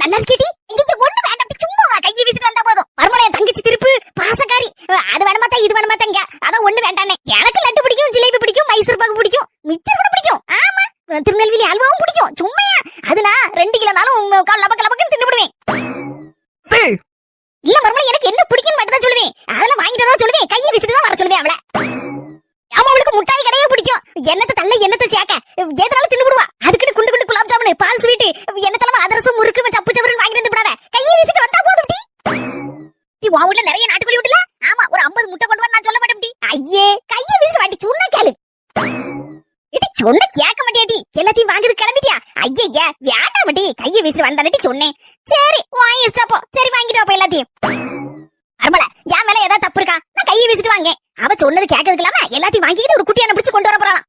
நல்லா இருக்கேடி இங்க ஒண்ணு வேண்டாம். சும்மா வா. கையை வீசிட்டு வந்தா போதும். மறுபடியும் என் தங்கச்சி திருப்பு. பாசக்காரி. அது வேணுமா தான் இது வேணுமா தாங்க. அதான் ஒண்ணு வேண்டானே எனக்கு லட்டு பிடிக்கும் ஜிலேபி பிடிக்கும் மைசூர் பாக்கு பிடிக்கும் மிச்சர் கூட பிடிக்கும். ஆமா. திருநெல்வேலி அல்வாவும் பிடிக்கும். சும்மையா. அது நான் ரெண்டு கிலோனாலும் கால் லபக்க லபக்குன்னு தின்னுபிடுவேன் இல்ல மறுபடியும் எனக்கு என்ன பிடிக்கும் மட்டும் தான் சொல்லுவேன். அதெல்லாம் வாங்கிட்டு வர சொல்லுவேன். கையை வீசிட்டு தான் வர சொல்லுவேன் அவளை. ஆமா அவளுக்கு முட்டாய் கடையே பிடிக்கும். என்னத்தை தள்ள என்னத்தை சேக்க எதனால தின்னு விடுவா. நிறைய நாட்டுக்கோழி விடல ஆமா ஒரு 50 முட்டை கொண்டு வர நான் சொல்ல மாட்டேன் ஐயே கைய வீசி வாட்டி சொன்ன கேளு. இது சொன்ன கேட்க மாட்டியாடி எல்லாத்தையும் வாங்குறது கிளம்பிட்டியா? ஐயே வேண்டாம் மாட்டி கைய வீசி வந்தானட்டி சொன்னேன். சரி வாங்கி இஷ்டப்போ சரி வாங்கிட்டு வாப்போ எல்லாத்தையும். அருமல என் மேல ஏதாவது தப்பு இருக்கா? நான் கையை வீசிட்டு வாங்க. அவ சொன்னது கேட்கறதுக்கு இல்லாம எல்லாத்தையும் வாங்கிக்கிட்டு ஒரு குட்டியான பிடிச்சு கொண்டு வர போறான்